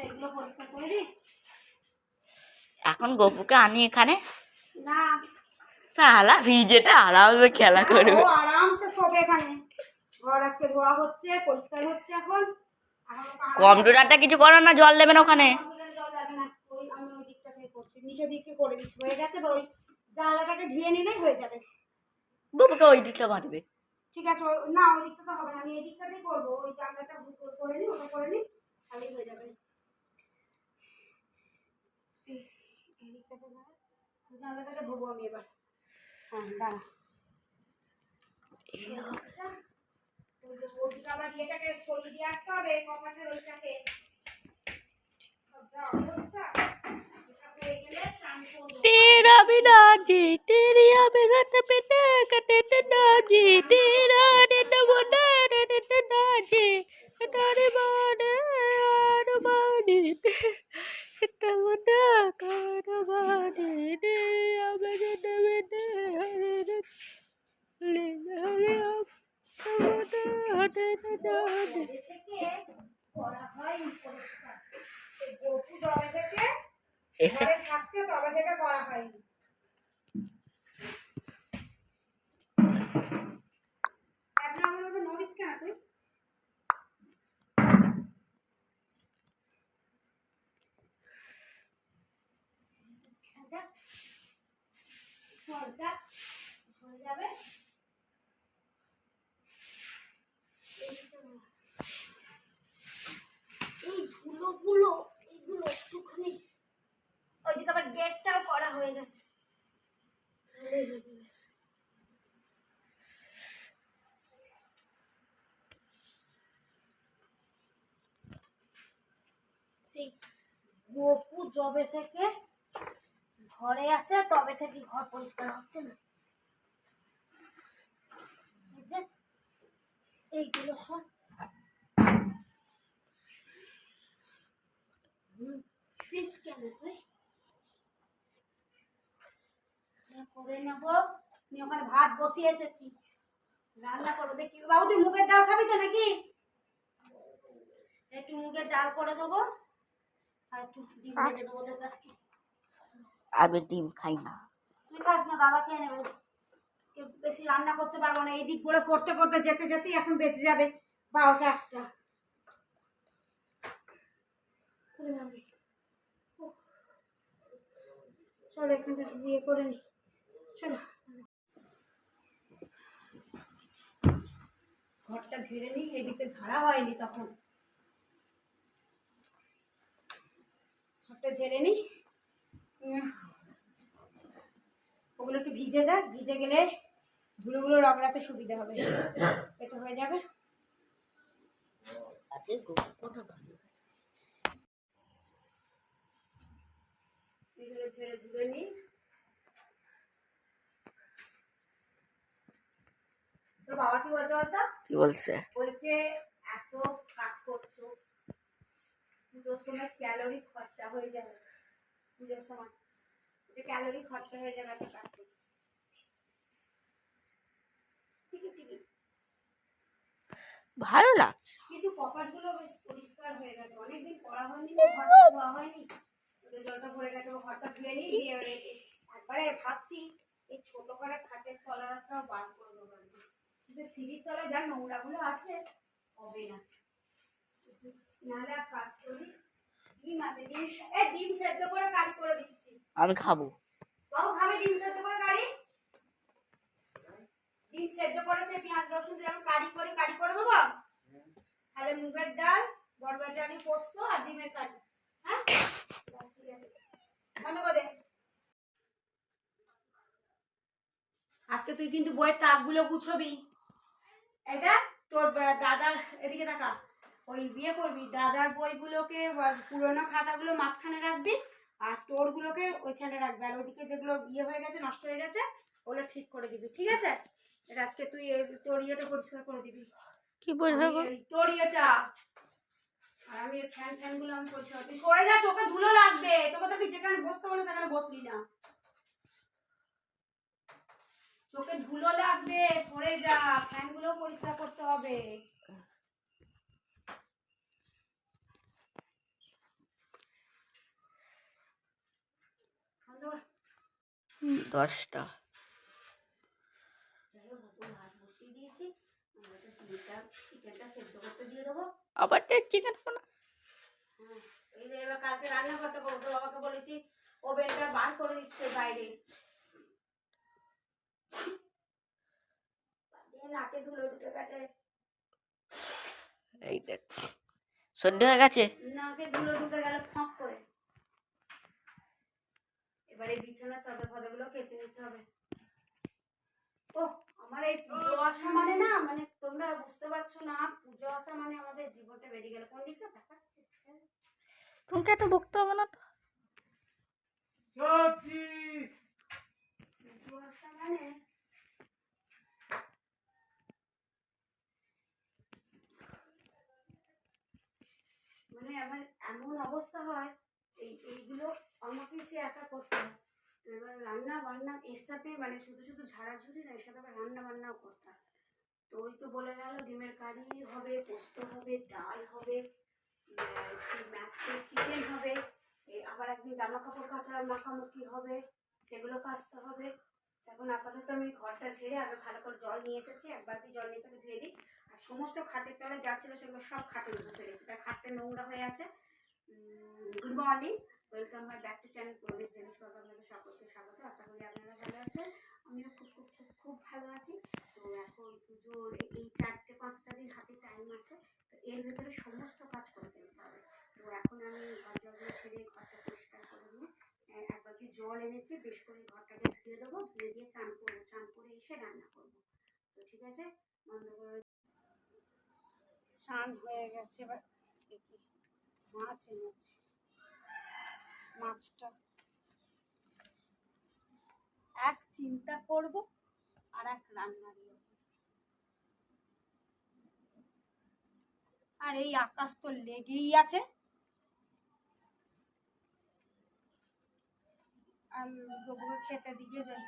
এগুলো পরিষ্কার করে দিই এখন গপুকে আনি এখানে? না। সালা ভিজেটা আরামসে খেলা করবে। আরামসে এখানে। ঘর আজকে ধোয়া হচ্ছে পরিষ্কার হচ্ছে এখন। কম্পিউটারটা কিছু করো না জল দেবেন ওখানে। নিচের দিকে করে দিচ্ছি। হয়ে গেছে ওই জানলাটাকে ধুয়ে নিলেই হয়ে যাবে। গপুকে ওই দিকটা মারবে ঠিক আছে না ওই দিকটা তো হবে না। আমি এই দিকটাতেই করব। ওই জানলাটা করে নিই ওটা করে নিই তাহলেই হয়ে যাবে এই- এই দিকটাতে না ওই জানলাটাকে ধোবো আমি এবার হ্যাঁ দাঁড়া ওই যে ওইদিকে আবার ইয়েটাকে সরিয়ে দিয়ে আসতে হবে কপাটের ওইটাকে সব যা অবস্থা এটা হয়ে গেলে চান করবো तेरा बिना जी तेरी अबगत बिना कटे ना जी तेरा এসে থাকছে তবে করা হয়নি হয়ে যাবে এই ধুলোগুলো এইগুলো একটুখানি ওইদিকে আবার গেটটাও করা হয়ে গেছে তাহলেই হয়ে যাবে। সেই জবে থেকে ঘরে আছে, তবে থেকে ঘর পরিষ্কার হচ্ছে না। এইগুলো সব। করে নেব। ভাত বসিয়ে এসেছি। রান্না করব। দেখি, বাবু, তুই মুগের ডাল খাবি তো নাকি? একটু মুগের ডাল করে দেবো। আমি ডিম খাই না। তুই খাস না দাদা খেয়ে নেবে। বেশি রান্না করতে পারব না এই দিক করে করতে করতে যেতে যেতেই এখন বেঁচে যাবে। বারোটা একটা। চলো এখানটা ইয়ে করে নি। চলো। ঘরটা ঝেড়ে নিই এদিকে ঝাড়া হয়নি তখন। ঘরটা ঝেড়ে নিই। ওগুলো একটু ভিজে যাক ভিজে গেলে ধুলোগুলো রগড়াতে সুবিধা হবে। এটা হয়ে যাবে। এগুলো ঝেড়ে নিই। বাবা কি বলছে বলতো? কি বলছে? বলছে এত কাজ করছ। পুজোর সময় ক্যালোরি খরচা হয়ে যাবে। পুজোর সময়। যে ক্যালোরি খরচা হয়ে যাবে এত কাজ করছ। ভালো লাগছে কিন্তু কপাটগুলো বেশ পরিষ্কার হয়ে গেছে। অনেকদিন করা হয়নি তো ঘরটা ধোয়া হয়নি। জলটা ভরে গেছে ঘরটা ধুয়ে নিই দিয়ে একবারে ভাবছি এই ছোট করে খাটের তলাটাও বার করে দেবো কিন্তু সিঁড়ির তলায় যা নোংরাগুলো আছে হবে না। নাহলে ডিম আছে ডিম এ ডিম সেদ্ধ করে কারি করে দিচ্ছি। আমি খাব। বাবু খাবে ডিম সেদ্ধ করে কারি? ডিম সেদ্ধ করে সে পেঁয়াজ রসুন দিয়ে কারি করে কারি করে দেবো? তাহলে মুগের ডাল বরবটি ডালি পোস্ত আর ডিমের কারি। হ্যাঁ? ঠিক আছে। আজকে তুই কিন্তু বইয়ের তাকগুলো গুছবি। এটা তোর দাদার এদিকে টাকা ওই বিয়ে করবি দাদার বইগুলোকে পুরোনো খাতাগুলো মাঝখানে রাখবি আর তোরগুলোকে ওইখানে রাখবি। আর ওইদিকে যেগুলো ইয়ে হয়ে গেছে নষ্ট হয়ে গেছে ওগুলো ঠিক করে দিবি ঠিক আছে? এটা আজকে তুই তোর ইয়েটা পরিষ্কার করে দিবি। কি আমি তোর ইয়েটা। আর আমি ফ্যান ফ্যানগুলো আমি পরিষ্কার তুই সরে যা চোখে ধুলো লাগবে। তোকে তো যেখানে বসতে বলে সেখানে বসলি না। চোখে ধুলো লাগবে সরে যা। ফ্যানগুলো পরিষ্কার করতে হবে দশটা যাই হোক নতুন ভাত বসিয়ে দিয়েছি আমরা তো ডিমটা চিকেনটা সেদ্ধ করতে দিয়ে দেবো। আবার চিকেন না? হ্যাঁ এই এবার কালকে রান্না করতে বলতো বাবাকে বলেছি ওভেনটা বার করে দিচ্ছে বাইরে। নাকে ধুলো ঢুকে গেছে। এই দেখ সন্ধে হয়ে গেছে? নাকে ধুলো ঢুকে গেল ফাঁক এবারে বিছানা চাদর ফাদরগুলো কেচে নিতে হবে। ও আমার এই পুজো আসা মানে না মানে তোমরা বুঝতে পারছ না পুজো আসা মানে আমাদের জীবনটা বেরিয়ে গেল। কোন দিকটা দেখাচ্ছিস? তোমাকে একটু বকতে হবে না তো? পুজো আসা মানে? মানে আমার এমন অবস্থা হয় এই এইগুলো আমাকে সে একা করতে। এবার রান্না বান্না এর সাথে মানে শুধু শুধু ঝাড়াঝুড়ি না, এর সাথে আবার রান্না বান্নাও করতাম তো ওই তো বলে গেল, ডিমের কারি হবে, পোস্ত হবে, ডাল হবে ম্যাক্সের চিকেন হবে আবার একদিন জামা কাপড় কাচার মাখামুখি হবে, সেগুলো কাচতে হবে। এখন আপাতত আমি ঘরটা ঝেড়ে আগে ভালো করে জল নিয়ে এসেছি, এক বালতি জল নিয়ে এসে ধুয়ে দিই। আর সমস্ত খাটের তলায় যা ছিল সেগুলো সব খাটের মধ্যে ফেলেছি। তার খাটটা নোংরা হয়ে আছে। Good morning welcome my back to channel পরিবেশ জিনিস আপনাদের সকলকে স্বাগত। আশা করি আপনারা ভালো আছেন। আমিও খুব খুব খুব খুব ভালো আছি। তো এখন পুজোর এই- চারটে পাঁচটা দিন হাতে টাইম আছে। তো এর ভেতরে সমস্ত কাজ করে ফেলতে হবে। তো এখন আমি ঘরটাগুলো ছেড়ে ঘরটা পরিষ্কার করে নিয়ে আহ, এক বালতি জল এনেছি। বেশ করে ঘরটাকে ধুয়ে দেবো। ধুয়ে দিয়ে চান করব চান করে এসে রান্না করব। তো ঠিক আছে? বন্ধ করে স্নান হয়ে গেছে এবার মাছ এনেছি মাছটা। এক চিন্তা করব আর এক রান্নার ইয়ে আর এই আকাশ তো লেগেই আছে। গোবর খেতে দিকে যাই।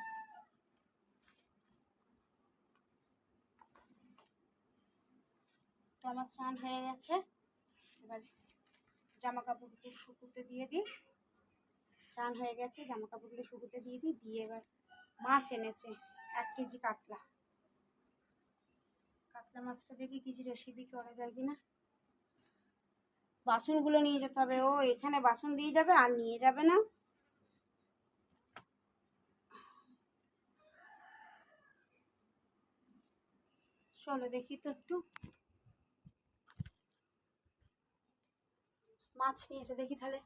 তো আমার স্নান হয়ে গেছে। এবার জামা কাপড়গুলো শুকুতে দিয়ে দিই। স্নান হয়ে গেছে জামা কাপড়গুলো শুকুতে দিয়ে দিই, দিয়ে এবার মাছ এনেছে, এক কেজি কাতলা। কাতলা মাছটা দেখি কিছু রেসিপি করা যায় কি না বাসনগুলো নিয়ে যেতে হবে, ও এখানে বাসন দিয়ে যাবে আর নিয়ে যাবে না। চলো দেখি তো একটু। মাছ নিয়ে এসে দেখি তাহলে।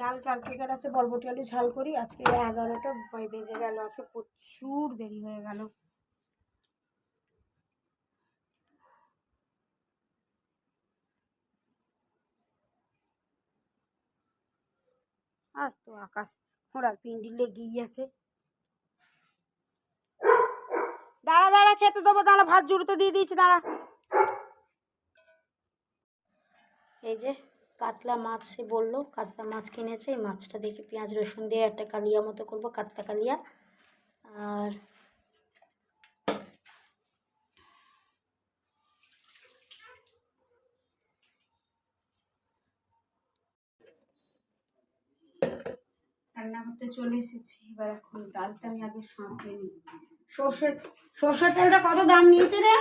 ডাল কালকেকার আছে? বরবটি আলু ঝাল করি। আজকে এগারোটা বেজে গেল। আজকে প্রচুর দেরি হয়ে গেল। আর তো আকাশ ঘোড়ার পিন্ডি লেগেই আছে। দাঁড়া দাঁড়া, খেতে দেবো। দাঁড়া, ভাত জুড়তে দিয়ে দিয়েছি। দাঁড়া। এই যে কাতলা মাছ, সে বলল, কাতলা মাছ কিনেছে মাছটা দেখে পেঁয়াজ, রসুন দিয়ে একটা কালিয়া মতো করব, কাতলা কালিয়া। আর রান্না করতে চলে এসেছি, এবার এখন ডালটা আমি আগে সাঁতরে নিই সর্ষে, সর্ষের তেলটা কত দাম নিয়েছে রে?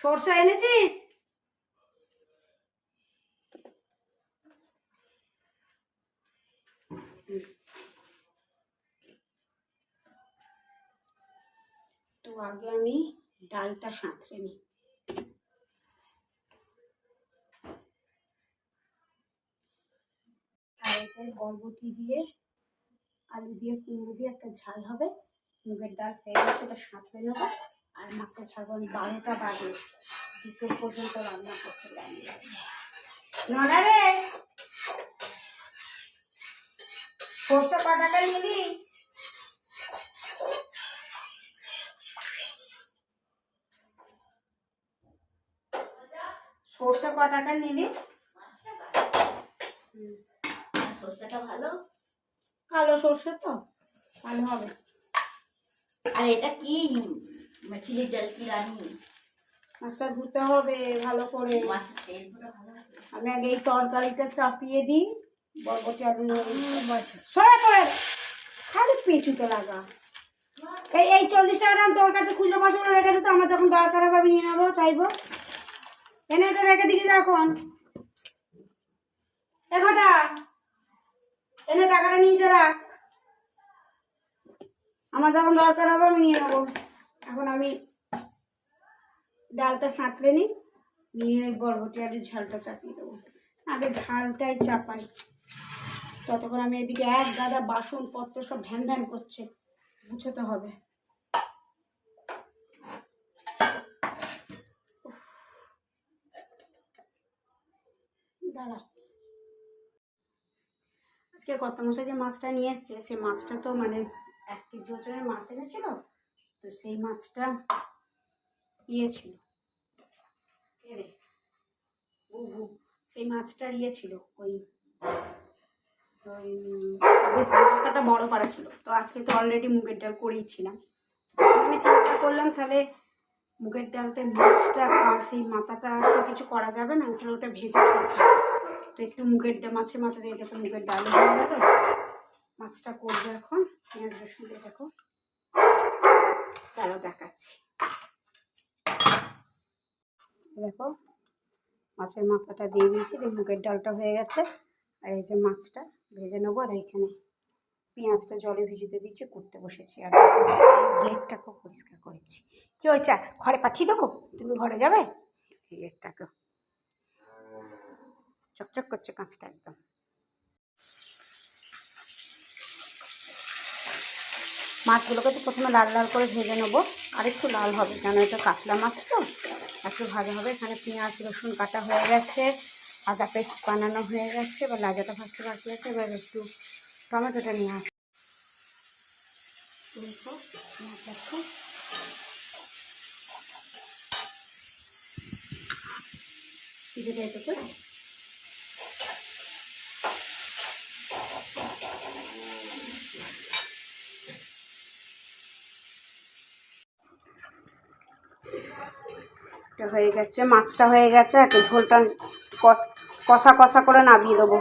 সর্ষে এনেছিস? তো আগে আমি ডালটা সাঁতরে নিই। এই দিয়ে, আলু দিয়ে, কুমড়ো দিয়ে একটা ঝাল হবে। মুগের ডাল হয়ে গেছে ওটা সাঁতরে নেব। আর মাছের আমি বারোটা বাজে। দুটো পর্যন্ত রান্না করতে লাগবে নড়া রে! সর্ষে টাকা নিবি? সর্ষে ক টাকা নিলি সর্ষেটা ভালো? কালো সর্ষে তো? ভালো হবে। আর এটা কি? চিলির ডাল কি রানি? মাছটা ধুতে হবে ভালো করে। মাছের আমি আগে এই তরকারিটা চাপিয়ে দিই বরবটি আলু সরে পড়ে। খালি পেঁচুতে লাগা। এই এই চল্লিশ টাকা দাম তোর কাছে খুচরো মাছগুলো রেখে দিতে আমার যখন দরকার হবে আমি নিয়ে নেব চাইব। এনে এটা রেখে দিকে যখন এঘটা এনে টাকাটা নিয়ে যা রাখ। আমার যখন দরকার হবে আমি নিয়ে নেব। এখন আমি ডালটা সাঁতরে নিই, নিয়ে ওই বরবটি আলুর ঝালটা চাপিয়ে দেবো। আগে ঝালটাই চাপাই। ততক্ষণ আমি এদিকে এক গাদা বাসনপত্র সব ভ্যান ভ্যান করছে গুছোতে হবে। দাঁড়া আজকে কত মশাই যে মাছটা নিয়ে এসছে সেই মাছটা তো মানে এক কেজি ওজনের মাছ এনেছিল। তো সেই মাছটা ইয়ে ছিল। সেই মাছটার ইয়ে ছিল, ওই ওই বড় পাড়া ছিল। তো আজকে তো অলরেডি মুগের ডাল করেইছিলাম আমি চিন্তা করলাম তাহলে মুগের ডালটা, মাছটা, আর সেই মাথাটা তো কিছু করা যাবে না ওখানে ওটা ভেজে তো একটু মুগের ডাল, মাছের মাথা দিয়ে তো মুগের ডাল হয়ে গেল। মাছটা করব এখন, পেঁয়াজ রসুন দিয়ে দেখো। তারও দেখাচ্ছি। দেখো, মাছের মাথাটা দিয়ে দিয়েছি দিয়ে মুগের ডালটা হয়ে গেছে। আর এই যে মাছটা ভেজে নেব, আর এইখানে পেঁয়াজটা জলে ভিজিতে দিচ্ছি করতে বসেছি। আর গেটটা খুব পরিষ্কার করেছি। কী হয়েছে? ঘরে পাঠিয়ে দেবো? তুমি ঘরে যাবে? গেটটাকে চকচক করছে কাঁচটা একদম। মাছগুলোকে তো প্রথমে লাল লাল করে ভেজে নেব। আর একটু লাল হবে, কেন এটা কাতলা মাছ তো? একটু ভাজা হবে, এখানে পেঁয়াজ, রসুন কাটা হয়ে গেছে আদা পেস্ট বানানো হয়ে গেছে, এবার লাজাটা ভাজতে বাকি আছে, এবার একটু টমেটোটা নিয়ে আসি দেখো পেঁয়াজ দেখো কিছুটা এটুকু হয়ে গেছে মাছটা হয়ে গেছে একটা ঝোলটা কষা কষা করে নামিয়ে দেবো।